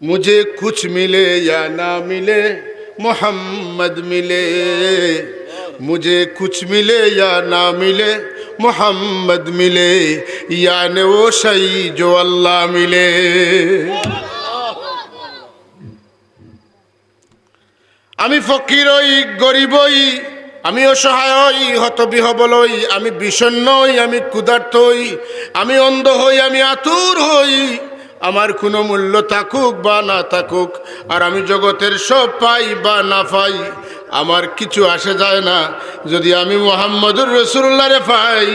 मुझे कुछ मिले या ना मिले मोहम्मद मिले मुझे कुछ मिले या ना मिले मोहम्मद मिले यानी वो सही जो अल्लाह मिले আমি ফকিরই গরিবই আমি অসহায়ই হতবিহবলই আমি বিষণ্ণই আমি ক্ষুধার্তই আমি অন্ধ হই আমি আতুর হই আমার কোনো মূল্য থাকুক বা না থাকুক, আর আমি জগতের সব পাই বা না পাই, আমার কিছু আসে যায় না। যদি আমি মোহাম্মদুর রসুল্লাহরে পাই,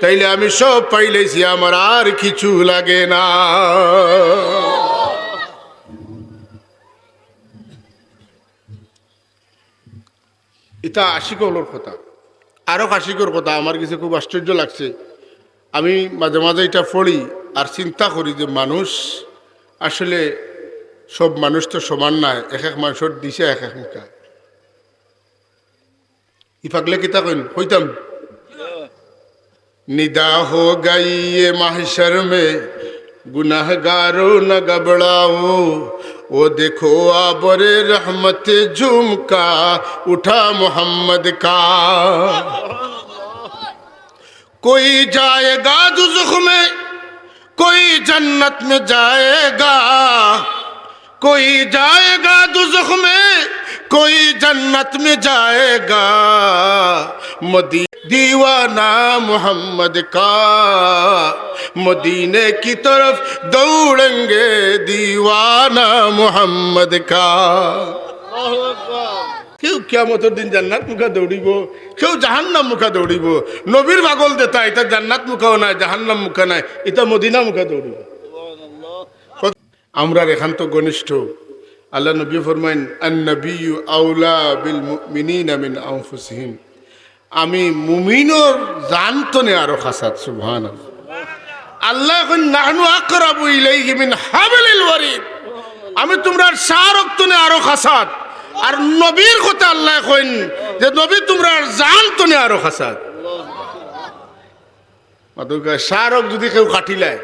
তাইলে আমি সব পাইলেছি, আমার আর কিছু লাগে না। এটা আশিকলোর কথা। আরও আশিকর কথা, আমার কাছে খুব আশ্চর্য লাগছে। আমি মাঝে মাঝে এটা পড়ি। আর চিন্তা করি যে মানুষ আসলে সব মানুষ তো সমান নাই এক এক মানুষের দিছে এক এক মুখা ইফাকলে কিতা কইন হইতাম निदा हो गई ये माहशर में गुनाहगारो न घबराओ वो देखो आबरे रहमत झुमका उठा मोहम्मद का कोई जाएगा दुजुख में कोई जन्नत में जाएगा, कोई जाएगा दुजुख में, कोई जन्नत में जाएगा। मदी दीवाना मोहम्मद का, मदीने की तरफ़ दौड़ेंगे दीवाना मोहम्मद का। কেউ কেমতর দিন জান্নাত মুখা দৌড়িব, কেউ জাহান্নাম মুখা দৌড়িব। নবীর পাগল দেতা এটা জান্নাত মুখাও নাই, জাহান্নাম মুখা নাই, এটা মদিনা মুখা দৌড়িব। আমরা এখান্ত ঘনিষ্ঠ। আল্লাহ নবী ফরমাইন নবী আউলা বিল মিন আনফুসিহিম। আমি আরও খাসাত সুবহান আল্লাহ এখন নাহনু আকরাবু ইলাইহি মিন হাবলিল ওয়ারিদ। আমি তোমরা সারক্তনে আরও খাসাত আর নবীর কথা আল্লাহ কইন যে, নবী, তোমরা জানতনে আরও খাসাত সারক যদি কেউ কাটিলায়,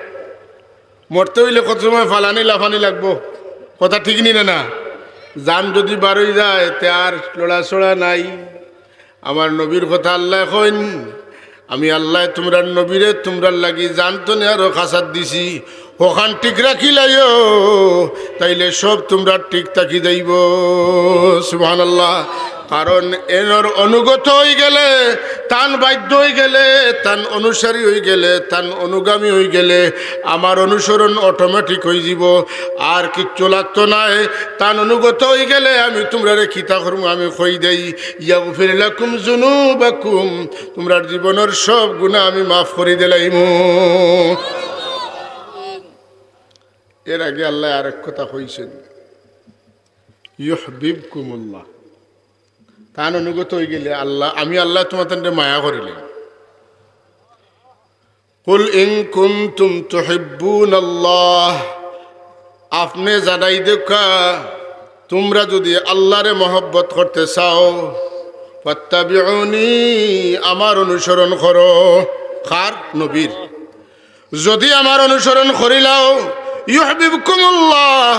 মরতে হইলে কত সময় ফালানি লাফানি লাগবো? কথা ঠিক নি না না? যান যদি বারোই যায়, তে আর লড়াচড়া নাই। আমার নবীর কথা আল্লাহ কইন, আমি আল্লাহ তোমরা নবীরে তোমরা লাগি জানতো না আরও খাসাত দিছি। ওখান ঠিক রাখিলাইও, তাইলে সব তোমরা ঠিক থাকি যাইব। সুবহান আল্লাহ কারণ এনর অনুগত হয়ে গেলে, তান বাধ্য হয়ে গেলে, তান অনুসারী হয়ে গেলে, তান অনুগামী হয়ে গেলে, আমার অনুসরণ অটোমেটিক হয়ে যাব আর কিচ্ছু লাগতো নাই তান অনুগত হয়ে গেলে আমি তোমরা রে খিতা করব আমি কই দেই। ইয়াও ফিরলাকুম জুনু বাকুম তোমরা জীবনের সব গুণা আমি মাফ করে দিলাইমু। এর আগে আল্লাহ আরেক কথা কইছেন, ইউহবিবকুমুল্লাহ। তান অনুগত হয়ে গেলে আল্লাহ আমি আল্লাহ তোমাদের মায়া করিলে কুল ইন কুনতুম তুহিব্বুন আল্লাহ আপনি জানাই দেখা, তোমরা যদি আল্লাহরে মহব্বত করতে চাও, ফাত্তাবিউনি, আমার অনুসরণ করো। খার নবীর। যদি আমার অনুসরণ করিলাও ইউহবিবকুমুল্লাহ।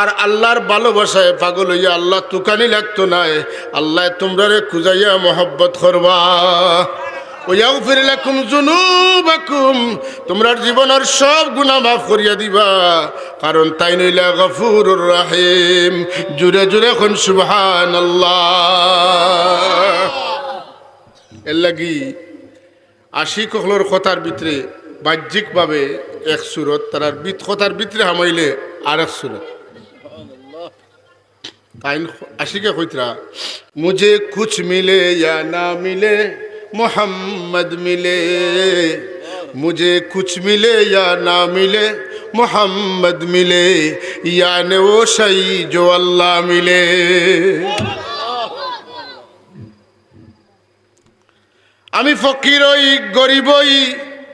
আর আল্লাহর ভালোবাসায় পাগল হইয়া আল্লাহ তুকানি লাগতো নাই আল্লাহ তোমরা রে খুঁজাইয়া মহব্বত করবা। ওয়াও ফিরলাকুম জুনুবাকুম তোমরার জীবনের সব গুনাহ মাফ করিয়া দিবা। কারণ তাই নইলা গফুরুর রাহিম। জুরে জুরে কোন সুবহানাল্লাহ। এর লাগি আশিক হলোর কথার ভিতরে বাহ্যিকভাবে এক সুরত, তারার কথার ভিতরে হামাইলে আর এক সুরত তাইন আশিকে কইতরা, মুঝে কুছ মিলে ইয়া না মিলে, মোহাম্মদ মিলে। মুঝে কুছ মিলে ইয়া না মিলে, মোহাম্মদ মিলে। ইয়ানে ও সাই জো আল্লাহ মিলে। আমি ফকির ওই গরিবই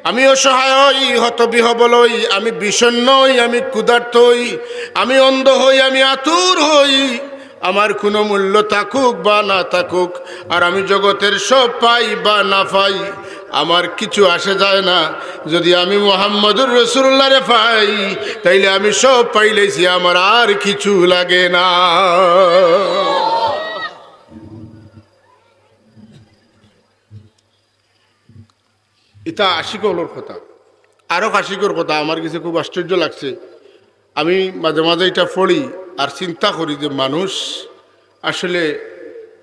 আমি অসহায়ই হতবিহবলই, আমি বিষণ্ণই আমি ক্ষুধার্তই, আমি অন্ধ হই, আমি আতুর হই। আমার কোনো মূল্য থাকুক বা না থাকুক, আর আমি জগতের সব পাই বা না পাই, আমার কিছু আসে যায় না। যদি আমি মোহাম্মদুর রসুল্লাহরে পাই, তাইলে আমি সব পাইলেছি, আমার আর কিছু লাগে না। এটা আশিকলোর কথা আরও আশিকর কথা আমার কাছে খুব আশ্চর্য লাগছে আমি মাঝে মাঝে এটা পড়ি আর চিন্তা করি যে মানুষ আসলে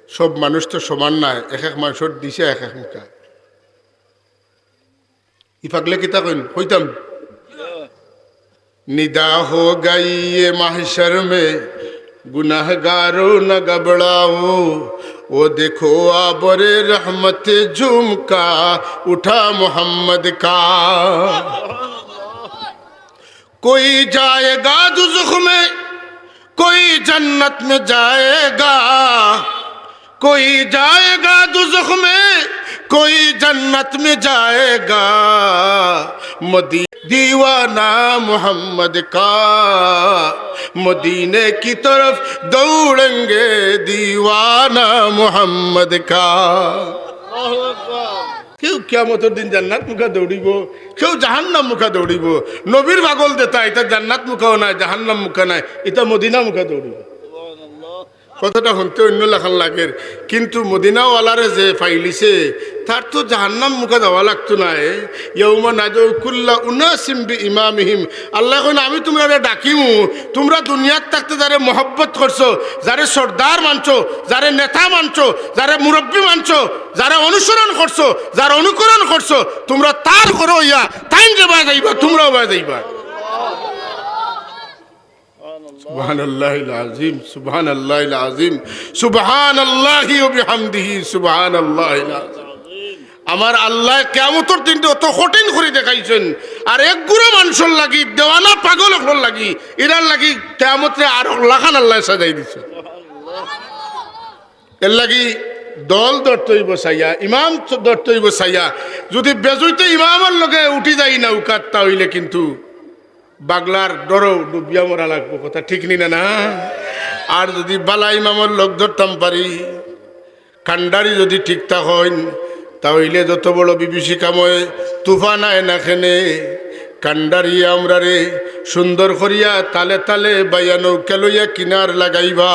সব মানুষ তো সমান নাই এক এক মানুষের দিছে এক এক মুখা ইফাকলে কিতা কইন হইতাম निदा हो गई ये mahshar में गुनाहगारों न घबराओ वो देखो आबरे रहमत झुमका, उठा मोहम्मद का। कोई जाएगा दुजुख में, कोई जन्नत में जाएगा। कोई जाएगा दुजुख में, कोई जन्नत में जाएगा। मदी دیوانہ محمد کا مدینے کی طرف دوڑیں گے دیوانہ محمد کا কেউ কেমতের দিন জান্নাত মুখা দৌড়িব কেউ জাহান্নাম মুখা দৌড়িব নবীর বাগল দেতা এটা জান্নাত মুখাও নাই জাহান্নাম মুখা নাই এটা মদিনা মুখা দৌড়িব কথাটা শুনতে অন্য লেখান লাগে। কিন্তু মদিনাওয়ালারে যে ফাইলিছে, তার তো জাহান্নাম মুখে দেওয়া লাগতো না ইয়ৌমা নাজকুল্লা উনাসিম বি ইমামিহিম আল্লাহ কইন, আমি তোমরা ডাকিমু, তোমরা দুনিয়াত থাকতে যারে মহব্বত করছ, যারে সর্দার মানছো, যারে নেতা মানছো, যারে মুরব্বী মানছো, যারা অনুসরণ করছ, যারা অনুকরণ করছ, তোমরা তার করো ইয়া তাইন যে বা যাইবা তোমরাও বা যাইবা সুবহান আল্লাহ আজিম সুবহান আল্লাহ আজিম সুবহান আল্লাহ বিহামদিহি সুবহান আল্লাহ আমার আল্লাহ কেমতর দিনটা অত কঠিন করে দেখাইছেন। আর এক গুড়ো মানুষের লাগি দেওয়ানা পাগল হল লাগি এরার লাগি কেমতরে আর লাখান আল্লাহ সাজাই দিছে। এর লাগি দল দর্তইব সাইয়া ইমাম দর্তইব সাইয়া যদি বেজইতে ইমামের লগে উঠি যাই না উকাত্তা হইলে কিন্তু বাগলার ডরও ডুবিয়া মরা লাগবো, কথা ঠিক নি না আর যদি বালা ইমামর লোক ধরতাম পারি, কান্ডারি যদি ঠিকঠাক হইন তাহলে যত বড় বিভীষিকাময় তুফান আয় না খেনে, কান্ডারি আমরা রে সুন্দর করিয়া তালে তালে বাইয়ানো কেলইয়া কিনার লাগাইবা।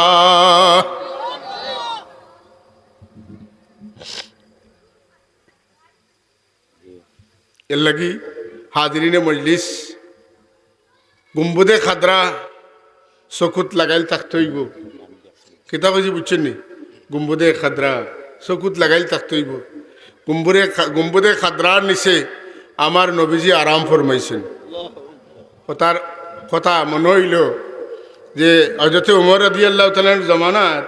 এর লাগি হাজিরিনে মজলিস। গুম্বুদে খাদরা চকুত লাগাইল তাক থইব। কিতা বুঝি বুঝছেন নি? গুম্বুদে খাদরা চকুত লাগাইল তাক থইব। গুম্বুরে গুম্বুদে খাদরার নিচে আমার নবীজি আরাম ফরমাইছেন কথার কথা মনে হইল যে অযথে উমর আদি আল্লাহ তালার জমানাত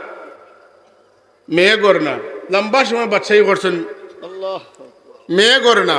মেয়ে গর না লম্বা সময় বাচ্চাই করছেন মেয়ে গর না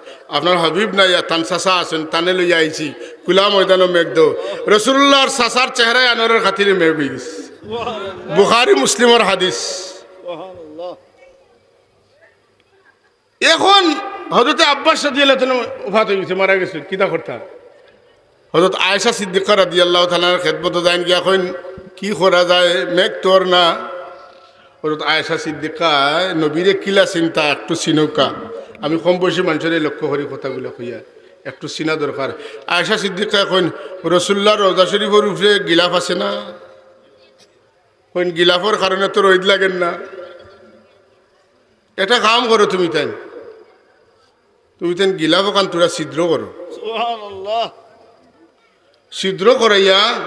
আপনার হবিব নাই তান সাসা আছেন তানে লইয়া আইছি। কুলা ময়দানও মেঘ দো। রসুল্লাহর সাসার চেহারায় আনোয়ারের খাতিরে মেঘ হয়ে গেছে বুখারি মুসলিমর হাদিস। এখন হজরতে আব্বাস সাদি আল্লাহ উফাত হয়ে গেছে মারা গেছে। কিতা করতা? হজরত আয়েশা সিদ্দিকা রাদি আল্লাহ তালার খেদমত যাইন গিয়া এখন কি করা যায়? মেঘ তোর না। হজরত আয়েশা সিদ্দিকা নবীরে কিলা চিন্তা একটু চিনৌকা আমি কম বয়সী মানুষের লক্ষ্য করি কথাগুলো কইয়া। একটু চিনা দরকার। আয়েশা সিদ্দিকা এখন রসুল্লাহ রোজা শরীফের উপরে গিলাফ আছে না? কইন গিলাফের কারণে তো রোদ লাগেন না। এটা কাম করো তুমি তাই। তুমি তাই গিলাফ কান তোরা ছিদ্র করো। ছিদ্র করাইয়া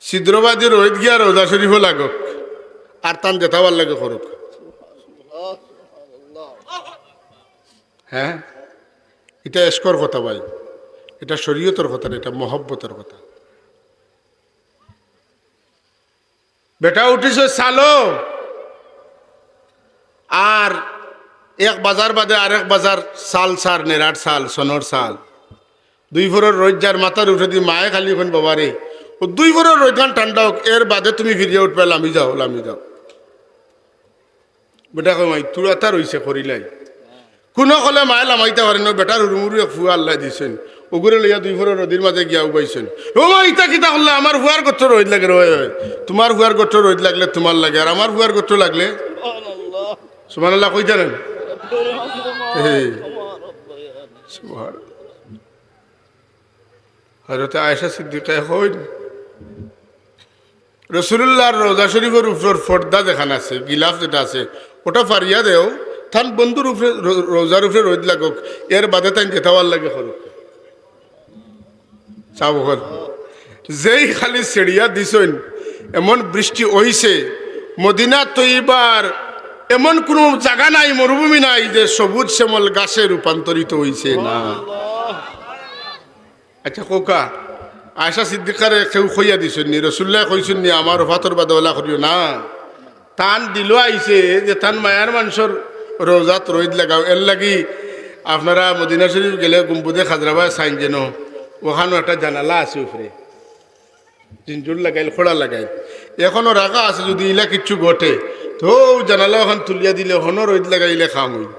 ছিদ্রবাদী রোহিত গিয়া রোজা শরীফও লাগক। আর তান জেঠাবার লাগে করুক। হ্যাঁ? এটা এসকর কথা ভাই। এটা শরীয়তর কথা না, এটা মহব্বতের কথা। বেটা উঠিস সালো। আর এক বাজার বাদে আরেক বাজার সাল সার নেরাট সাল, সনর সাল। দুই ফোরের রোদ যার মাথার উঠে দিয়ে মায়ে খালি এখন বাবারে ও দুই ফোরের রোদ খান ঠান্ডা হোক, এর বাদে তুমি ফিরিয়ে উঠবে, লামি যাও লামি যাও। বেটা কমাই তুরা তা রইছে করিলাই কোনো কলে মায়ে লামাইতে পারেন বেটার উরুমুরু এক ফুয়া আল্লাহ দিছেন। ওগুলো লইয়া দুই ফোরের নদীর মাঝে গিয়া উবাইছেন। ও মা, ইতা কিতা করলে আমার ফুয়ার গোত্র রোদ লাগে রয়ে তোমার ফুয়ার গোত্র রোদ লাগলে তোমার লাগে আর আমার ফুয়ার গোত্র লাগলে সুমান আল্লাহ কই জানেন হজরত আয়েশা সিদ্দিকা হইন রসুল্লাহর রোজা শরীফের উপর ফর্দা যেখানে আছে, গিলাফ যেটা আছে, ওটা ফারিয়া দেও। থান বন্ধুর উপরে রোজার উপরে রোদ লাগুক। এর বাদে তাই যেতাবার লাগে করুক চাব যেই খালি সেড়িয়া দিছেন এমন বৃষ্টি হইছে মদিনা তৈবার এমন কোনো জায়গা নাই মরুভূমি নাই যে সবুজ শ্যামল গাছে রূপান্তরিত হইছে না। আচ্ছা কোকা আয়সা সিদ্দিকারে কেউ খইয়া দিছেন নি রসুল্লাহ কইছেন নি আমার ফাতর বাদলা করিও না। টান দিল আইছে যে টান মায়ার মানুষের রোজাত রোহিত লাগাও। এর লাগি আপনারা মদিনা শরীফ গেলে গুম্বুদে খাজরাবাদ সাইন যেন। ওখানেও একটা জানালা আছে উপরে। জিনজুর লাগাইল, খোড়া লাগাইল। এখনও রাখা আছে যদি ইলা কিচ্ছু ঘটে। তো জানালা ওখান তুলিয়া দিলে হনর রোদ লাগাইলে খাম হইল